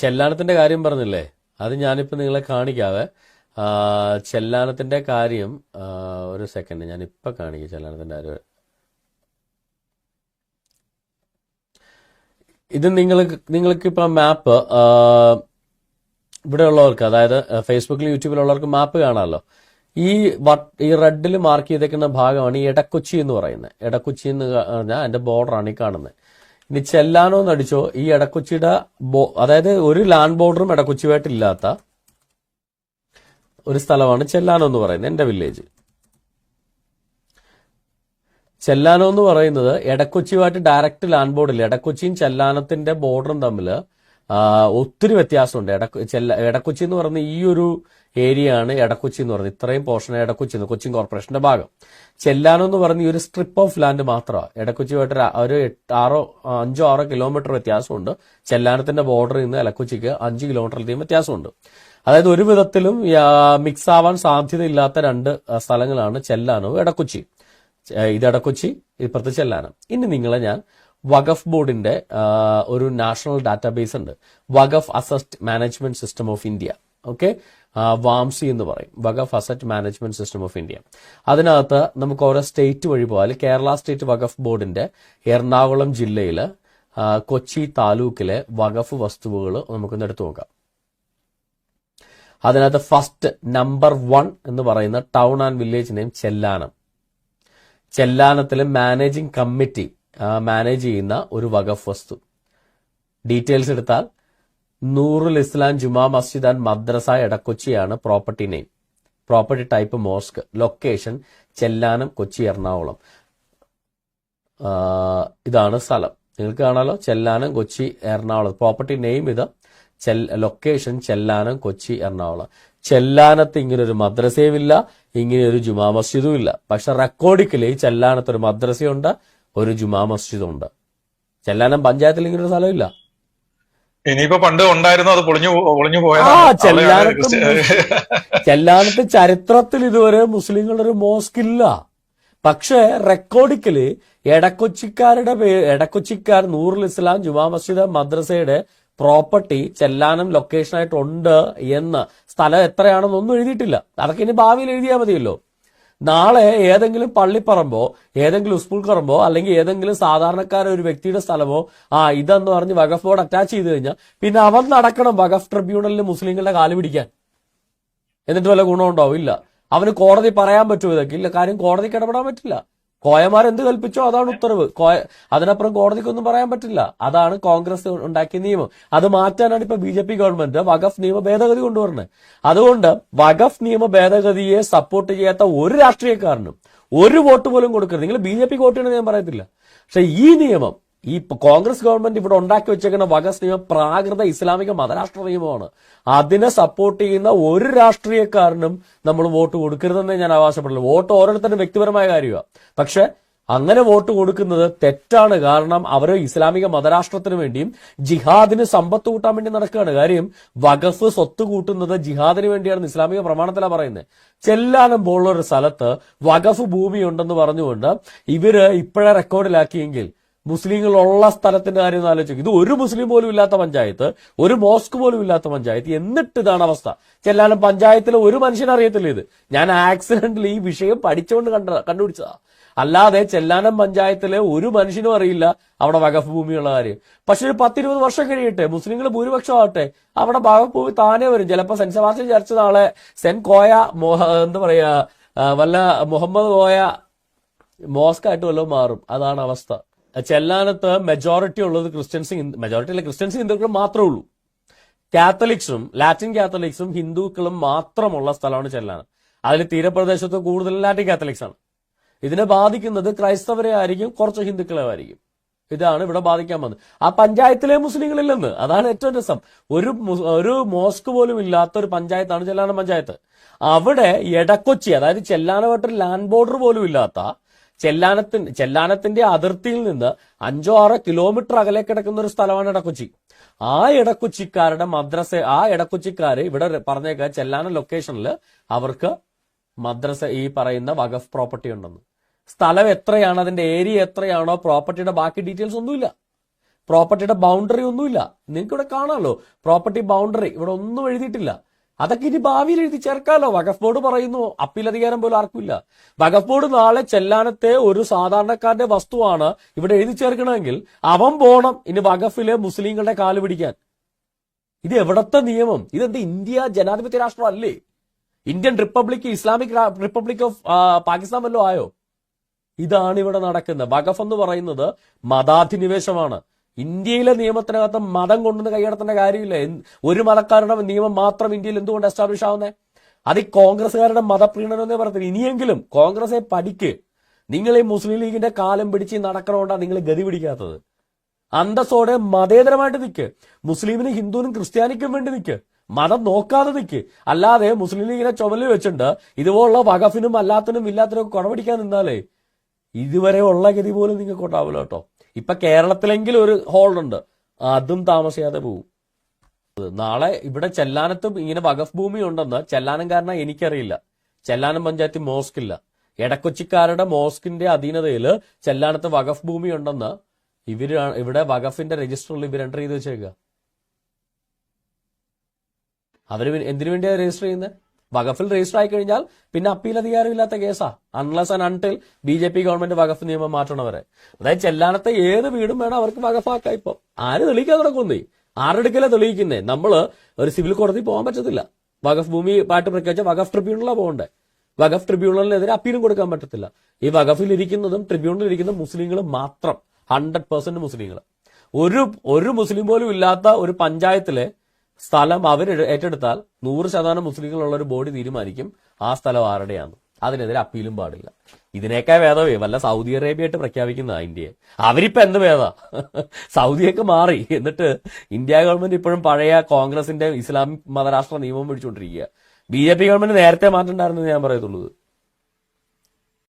ചെല്ലാനത്തിന്റെ കാര്യം പറഞ്ഞില്ലേ? അത് ഞാനിപ്പോ നിങ്ങളെ കാണിക്കാവേ. ചെല്ലാനത്തിന്റെ കാര്യം ഒരു സെക്കൻഡ് ഞാൻ ഇപ്പൊ കാണിക്കാം ചെല്ലാനത്തിന്റെ കാര്യം. ഇത് നിങ്ങൾ നിങ്ങൾക്ക് ഇപ്പൊ മാപ്പ് ഇവിടെ ഉള്ളവർക്ക് അതായത് ഫേസ്ബുക്കിൽ യൂട്യൂബിലുള്ളവർക്ക് മാപ്പ് കാണാമല്ലോ. ഈ ഈ റെഡിൽ മാർക്ക് ചെയ്തേക്കുന്ന ഭാഗമാണ് ഈ എടക്കൊച്ചി എന്ന് പറയുന്നത്. എടക്കൊച്ചി എന്ന് പറഞ്ഞാൽ അതിന്റെ ബോർഡറാണ് ഈ കാണുന്നത്. ഇനി ചെല്ലാനോ എന്നടിച്ചോ ഈ എടക്കൊച്ചിയുടെ അതായത് ഒരു ലാൻഡ് ബോർഡറും എടക്കൊച്ചിയുമായിട്ടില്ലാത്ത ഒരു സ്ഥലമാണ് ചെല്ലാനോ എന്ന് പറയുന്നത് എന്റെ വില്ലേജ്. ചെല്ലാനോ എന്ന് പറയുന്നത് എടക്കൊച്ചിയുമായിട്ട് ഡയറക്റ്റ് ലാൻഡ് ബോർഡില്ല. എടക്കൊച്ചിയും ചെല്ലാനത്തിന്റെ ബോർഡറും തമ്മിൽ ഒത്തിരി വ്യത്യാസമുണ്ട്. എടക്കൊ ചെല്ല എടക്കൊച്ചി എന്ന് പറയുന്ന ഈ ഒരു ഏരിയ ആണ് എടക്കൊച്ചി എന്ന് പറയുന്നത്. ഇത്രയും പോർഷൻ എടക്കൊച്ചി എന്ന് കൊച്ചിൻ കോർപ്പറേഷന്റെ ഭാഗം. ചെല്ലാനോ എന്ന് പറഞ്ഞ ഈ ഒരു സ്ട്രിപ്പ് ഓഫ് ലാൻഡ് മാത്രമാണ്. എടക്കൊച്ചിയുമായിട്ട് ഒരു- ആറോ അഞ്ചോ ആറോ കിലോമീറ്റർ വ്യത്യാസമുണ്ട്. ചെല്ലാനത്തിന്റെ ബോർഡറിൽ നിന്ന് എലക്കൊച്ചിക്ക് അഞ്ച് കിലോമീറ്ററിലധികം വ്യത്യാസമുണ്ട്. അതായത് ഒരു വിധത്തിലും മിക്സ് ആവാൻ സാധ്യതയില്ലാത്ത രണ്ട് സ്ഥലങ്ങളാണ് ചെല്ലാനോ എടക്കൊച്ചി ഇത് എടക്കൊച്ചി ഇപ്പുറത്ത് ചെല്ലാനം. ഇനി നിങ്ങളെ ഞാൻ വഖഫ് ബോർഡിന്റെ ഒരു നാഷണൽ ഡാറ്റാബേസ് ഉണ്ട്. Waqf asset management system of India. Okay? വാംസി എന്ന് പറയും. Waqf asset management system of India. അതിനകത്ത് നമുക്ക് ഓരോ സ്റ്റേറ്റ് വഴി പോയാൽ കേരള സ്റ്റേറ്റ് വഖഫ് ബോർഡിന്റെ എറണാകുളം ജില്ലയിൽ കൊച്ചി താലൂക്കിലെ വഖഫ് വസ്തുവകൾ നമുക്കൊന്ന് എടുത്തു നോക്കാം. അതിനകത്ത് ഫസ്റ്റ് നമ്പർ വൺ എന്ന് പറയുന്ന town and village name Chellanam. ചെല്ലാനത്തിലെ managing committee manage ചെയ്യുന്ന ഒരു വഖഫ് വസ്തു. ഡീറ്റെയിൽസ് എടുത്താൽ Noorul Islam Juma Masjid and Madrasa എടക്കൊച്ചിയാണ് property name property type mosque location Chellanam Kochi Ernakulam. ഇതാണ് സ്ഥലം. നിങ്ങൾക്ക് കാണാലോ? ചെല്ലാനം കൊച്ചി എറണാകുളം. പ്രോപ്പർട്ടി നെയിം ഇത് ലൊക്കേഷൻ ചെല്ലാനം കൊച്ചി എറണാകുളം. ചെല്ലാനത്ത് ഇങ്ങനെ ഒരു മദ്രസയുമില്ല ഇങ്ങനെ ഒരു ജുമാ മസ്ജിദും ഇല്ല പക്ഷെ റെക്കോർഡിക്കലി ചെല്ലാനത്ത് ഒരു മദ്രസയുണ്ട് ഒരു ജുമാ മസ്ജിദുണ്ട്. ചെല്ലാനം പഞ്ചായത്തിൽ ഇങ്ങനെ ഒരു സ്ഥലമില്ല. ഇനിയിപ്പോ പണ്ട് ഉണ്ടായിരുന്നു അത് പൊളിഞ്ഞു പൊളിഞ്ഞു പോയതാണ്. ചെല്ലാനത്ത് ചരിത്രത്തിൽ ഇതുവരെ മുസ്ലിങ്ങളുടെ ഒരു മോസ്ക് ഇല്ല പക്ഷേ റെക്കോർഡിക്കൽ എടക്കൊച്ചിക്കാരുടെ എടക്കൊച്ചിക്കാർ നൂറുൽ ഇസ്ലാം ജുമാ മസ്ജിദ് മദ്രസയുടെ പ്രോപ്പർട്ടി ചെല്ലാനം ലൊക്കേഷനായിട്ടുണ്ട് എന്ന് സ്ഥലം എത്രയാണെന്നൊന്നും എഴുതിയിട്ടില്ല. അതൊക്കെ ഇനി ഭാവിയിൽ എഴുതിയാൽ മതിയല്ലോ. നാളെ ഏതെങ്കിലും പള്ളിപ്പറമ്പോ ഏതെങ്കിലും സ്കൂൾ കറമ്പോ അല്ലെങ്കിൽ ഏതെങ്കിലും സാധാരണക്കാര ഒരു വ്യക്തിയുടെ സ്ഥലമോ ആ ഇതെന്ന് പറഞ്ഞ് വഖഫ് ബോർഡ് അറ്റാച്ച് ചെയ്ത് കഴിഞ്ഞാൽ പിന്നെ അവൻ നടക്കണം വഖഫ് ട്രിബ്യൂണലിൽ മുസ്ലിങ്ങളുടെ കാൽ പിടിക്കാൻ. എന്നിട്ട് വല്ല ഗുണമുണ്ടാവും ഇല്ല. അവന് കോടതി പറയാൻ പറ്റുമോ ഇതൊക്കെ? ഇല്ല. കാര്യം കോടതിക്ക് ഇടപെടാൻ പറ്റില്ല. കോയമാർ എന്ത് കൽപ്പിച്ചോ അതാണ് ഉത്തരവ്. കോയ അതിനപ്പുറം കോടതിക്കൊന്നും പറയാൻ പറ്റില്ല. അതാണ് കോൺഗ്രസ് ഉണ്ടാക്കിയ നിയമം. അത് മാറ്റാനാണ് ഇപ്പൊ ബി ജെ പി ഗവൺമെന്റ് വഖഫ് നിയമ ഭേദഗതി കൊണ്ടുവരുന്നത്. അതുകൊണ്ട് വഖഫ് നിയമ ഭേദഗതിയെ സപ്പോർട്ട് ചെയ്യാത്ത ഒരു രാഷ്ട്രീയക്കാരനും ഒരു വോട്ട് പോലും കൊടുക്കരുത്. നിങ്ങൾ ബി ജെ പി വോട്ട് ചെയ്യണമെന്ന് ഞാൻ പറയത്തില്ല. പക്ഷെ ഈ നിയമം ഈ കോൺഗ്രസ് ഗവൺമെന്റ് ഇവിടെ ഉണ്ടാക്കി വെച്ചേക്കുന്ന വകസ് നിയമം പ്രാകൃത ഇസ്ലാമിക മതരാഷ്ട്ര നിയമമാണ്. അതിനെ സപ്പോർട്ട് ചെയ്യുന്ന ഒരു രാഷ്ട്രീയക്കാരനും നമ്മൾ വോട്ട് കൊടുക്കരുതെന്നേ ഞാൻ ആവശ്യപ്പെടില്ല വോട്ട് ഓരോരുത്തരുടെ വ്യക്തിപരമായ കാര്യമാണ് പക്ഷെ അങ്ങനെ വോട്ട് കൊടുക്കുന്നത് തെറ്റാണ്. കാരണം അവർ ഇസ്ലാമിക മതരാഷ്ട്രത്തിന് വേണ്ടിയും ജിഹാദിന് സമ്പത്ത് കൂട്ടാൻ വേണ്ടി നടക്കുകയാണ്. കാര്യം വഖഫ് സ്വത്ത് കൂട്ടുന്നത് ജിഹാദിന് വേണ്ടിയാണ് ഇസ്ലാമിക പ്രമാണത്തിലാണ് പറയുന്നത് ചെല്ലാനും പോലുള്ള ഒരു സ്ഥലത്ത് വഖഫ് ഭൂമിയുണ്ടെന്ന് പറഞ്ഞുകൊണ്ട് ഇവർ ഇപ്പോഴെ റെക്കോർഡിലാക്കിയെങ്കിൽ മുസ്ലിങ്ങളുള്ള സ്ഥലത്തിന്റെ കാര്യം ആലോചിക്കും. ഇത് ഒരു മുസ്ലിം പോലും ഇല്ലാത്ത പഞ്ചായത്ത് ഒരു മോസ്ക് പോലും ഇല്ലാത്ത പഞ്ചായത്ത്. എന്നിട്ട് ഇതാണ് അവസ്ഥ. ചെല്ലാനും പഞ്ചായത്തിലെ ഒരു മനുഷ്യനറിയത്തില്ല ഇത്. ഞാൻ ആക്സിഡന്റിൽ ഈ വിഷയം പഠിച്ചുകൊണ്ട് കണ്ട കണ്ടുപിടിച്ചതാ. അല്ലാതെ ചെല്ലാനം പഞ്ചായത്തിലെ ഒരു മനുഷ്യനും അറിയില്ല അവിടെ വകഫ് ഭൂമിയുള്ള കാര്യം. പക്ഷെ ഒരു പത്തിരുപത് വർഷം കഴിയട്ടെ മുസ്ലിങ്ങൾ ഭൂരിപക്ഷം ആവട്ടെ അവിടെ വകഫ് ഭൂമി താനെ വരും. ചിലപ്പോൾ സെന്റ് സെബാസ്റ്റ്യൻ ചർച്ച നാളെ സെൻ കോയ മോഹ എന്താ പറയാ വല്ല മുഹമ്മദ് കോയ മോസ്ക് ആയിട്ട് വല്ലതും മാറും. അതാണ് അവസ്ഥ. ചെല്ലാനത്ത് മെജോറിറ്റി ഉള്ളത് ക്രിസ്ത്യൻസ് മെജോറിറ്റി അല്ല ക്രിസ്ത്യൻസ് ഹിന്ദുക്കളും മാത്രമേ ഉള്ളൂ. കാത്തലിക്സും ലാറ്റിൻ കാത്തലിക്സും ഹിന്ദുക്കളും മാത്രമുള്ള സ്ഥലമാണ് ചെല്ലാനം. അതിൽ തീരപ്രദേശത്ത് കൂടുതൽ ലാറ്റിൻ കാത്തലിക്സ് ആണ് ഇതിനെ ബാധിക്കുന്നത് ക്രൈസ്തവരെ ആയിരിക്കും കുറച്ച് ഹിന്ദുക്കളെ ആയിരിക്കും. ഇതാണ് ഇവിടെ ബാധിക്കാൻ വന്നത്. ആ പഞ്ചായത്തിലെ മുസ്ലിങ്ങളില്ലെന്ന് അതാണ് ഏറ്റവും രസം. ഒരു ഒരു മോസ്ക് പോലും ഇല്ലാത്ത ഒരു പഞ്ചായത്താണ് ചെല്ലാനം പഞ്ചായത്ത്. അവിടെ എടക്കൊച്ചി അതായത് ചെല്ലാനവട്ടൊരു ലാൻഡ് ബോർഡർ പോലും ഇല്ലാത്ത ചെല്ലാനത്തിന്റെ ചെല്ലാനത്തിന്റെ അതിർത്തിയിൽ നിന്ന് അഞ്ചോ ആറോ കിലോമീറ്റർ അകലെ കിടക്കുന്ന ഒരു സ്ഥലമാണ് ഇടക്കൊച്ചി ആ ഇടക്കൊച്ചിക്കാരുടെ മദ്രസ ആ ഇടക്കൊച്ചിക്കാര് ഇവിടെ പറഞ്ഞേക്ക ചെല്ലാന ലൊക്കേഷനിൽ അവർക്ക് മദ്രസ ഈ പറയുന്ന വഖഫ് പ്രോപ്പർട്ടി ഉണ്ടെന്ന്. സ്ഥലം എത്രയാണ്? അതിന്റെ ഏരിയ എത്രയാണോ? പ്രോപ്പർട്ടിയുടെ ബാക്കി ഡീറ്റെയിൽസ് ഒന്നുമില്ല. പ്രോപ്പർട്ടിയുടെ ബൗണ്ടറി ഒന്നുമില്ല. നിങ്ങൾക്ക് ഇവിടെ കാണാമല്ലോ പ്രോപ്പർട്ടി ബൗണ്ടറി ഇവിടെ ഒന്നും എഴുതിയിട്ടില്ല. അതൊക്കെ ഇനി ഭാവിയിൽ എഴുതി ചേർക്കാമല്ലോ വഖഫ് ബോർഡ് പറയുന്നു അപ്പീൽ അധികാരം പോലും ആർക്കില്ല വഖഫ് ബോർഡ് നാളെ ചെല്ലാനത്തെ ഒരു സാധാരണക്കാരന്റെ വസ്തുവാണ് ഇവിടെ എഴുതി ചേർക്കണമെങ്കിൽ അവൻ പോണം ഇനി വഖഫിലെ മുസ്ലിങ്ങളുടെ കാൽ പിടിക്കാൻ. ഇത് എവിടത്തെ നിയമം? ഇതെന്ത് ഇന്ത്യ ജനാധിപത്യ രാഷ്ട്രം അല്ലേ? Indian republic Islamic republic of Pakistan വല്ലോ ആയോ? ഇതാണ് ഇവിടെ നടക്കുന്നത്. വഖഫ് എന്ന് പറയുന്നത് മതാധിനിവേശമാണ്. ഇന്ത്യയിലെ നിയമത്തിനകത്ത് മതം കൊണ്ടുവന്ന് കൈയടത്തേണ്ട കാര്യമില്ല. ഒരു മതക്കാരുടെ നിയമം മാത്രം ഇന്ത്യയിൽ എന്തുകൊണ്ട് എസ്റ്റാബ്ലിഷ് ആവുന്നേ? അത് ഈ കോൺഗ്രസ്സുകാരുടെ മതപ്രീണനം എന്നേ പറയത്തില്ല ഇനിയെങ്കിലും കോൺഗ്രസെ പഠിക്ക്. നിങ്ങൾ ഈ മുസ്ലിം ലീഗിന്റെ കാലം പിടിച്ച് നടക്കണോണ്ടാണ് നിങ്ങൾ ഗതി പിടിക്കാത്തത്. അന്തസ്സോടെ മതേതരമായിട്ട് നിൽക്ക് മുസ്ലിമിനും ഹിന്ദുവിനും ക്രിസ്ത്യാനിക്കും വേണ്ടി നിൽക്ക് മതം നോക്കാതെ നിൽക്ക് അല്ലാതെ മുസ്ലിം ലീഗിനെ ചുമലിൽ വെച്ചിട്ടുണ്ട് ഇതുപോലുള്ള വകഫിനും അല്ലാത്തിനും ഇല്ലാത്തിനും കുടപിടിക്കാൻ നിന്നാലേ ഇതുവരെ ഉള്ള ഗതി പോലും നിങ്ങൾക്ക് ഉണ്ടാവില്ല കേട്ടോ. ഇപ്പൊ കേരളത്തിലെങ്കിലും ഒരു ഹോൾഡ് അതും താമസിയാതെ പോകും നാളെ ഇവിടെ ചെല്ലാനത്തും ഇങ്ങനെ വകഫ് ഭൂമി ഉണ്ടെന്ന് ചെല്ലാനം കാരണം എനിക്കറിയില്ല. ചെല്ലാനം പഞ്ചായത്ത് മോസ്ക് ഇല്ല എടക്കൊച്ചിക്കാരുടെ മോസ്കിന്റെ അധീനതയിൽ ചെല്ലാനത്ത് വകഫ് ഭൂമി ഉണ്ടെന്ന് ഇവർ ഇവിടെ വകഫിന്റെ രജിസ്റ്ററിൽ ഇവർ എന്റർ ചെയ്ത് വെച്ചേക്കുക അവർ എന്തിനു വേണ്ടിയാണ് രജിസ്റ്റർ ചെയ്യുന്നത് വകഫിൽ രജിസ്റ്റർ ആയി കഴിഞ്ഞാൽ പിന്നെ അപ്പീൽ അധികാരമില്ലാത്ത കേസാ. Unless and until B J P government വകഫ് നിയമം മാറ്റണവരെ അതായത് ചെല്ലാനത്തെ ഏത് വീടും വേണം അവർക്ക് വകഫാക്കാം ഇപ്പൊ. ആര് തെളിയിക്കാൻ നടക്കുന്നേ ആരെടുക്കല തെളിയിക്കുന്നേ? നമ്മൾ ഒരു സിവിൽ കോടതി പോകാൻ പറ്റത്തില്ല. വകഫ് ഭൂമി പാട്ട് പ്രഖ്യാപിച്ച വകഫ് ട്രിബ്യൂണലാണ് പോകണ്ടേ. വകഫ് ട്രിബ്യൂണലിനെതിരെ അപ്പീലും കൊടുക്കാൻ പറ്റത്തില്ല. ഈ വകഫിൽ ഇരിക്കുന്നതും ട്രിബ്യൂണലിൽ ഇരിക്കുന്ന മുസ്ലിങ്ങൾ മാത്രം. ഹൺഡ്രഡ് പെർസെന്റ് മുസ്ലിങ്ങൾ ഒരു ഒരു മുസ്ലിം പോലും ഇല്ലാത്ത ഒരു പഞ്ചായത്തിലെ സ്ഥലം അവർ ഏറ്റെടുത്താൽ നൂറ് ശതമാനം മുസ്ലിങ്ങളുള്ള ഒരു ബോഡി തീരുമാനിക്കും. ആ സ്ഥലം ആരുടെയാണ് അതിനെതിരെ അപ്പീലും പാടില്ല. ഇതിനേക്കാൾ ഭേദമേ വല്ല സൗദി അറേബ്യ ആയിട്ട് പ്രഖ്യാപിക്കുന്ന ഇന്ത്യയെ. അവരിപ്പോ എന്ത് ഭേദ? സൗദിയൊക്കെ മാറി. എന്നിട്ട് ഇന്ത്യ ഗവൺമെന്റ് ഇപ്പോഴും പഴയ കോൺഗ്രസിന്റെ ഇസ്ലാമിക് മതരാഷ്ട്ര നിയമം പിടിച്ചുകൊണ്ടിരിക്കുക ബി ജെ പി ഗവൺമെന്റ് നേരത്തെ മാറ്റണ്ടായിരുന്നു ഞാൻ പറയത്തുള്ളൂ.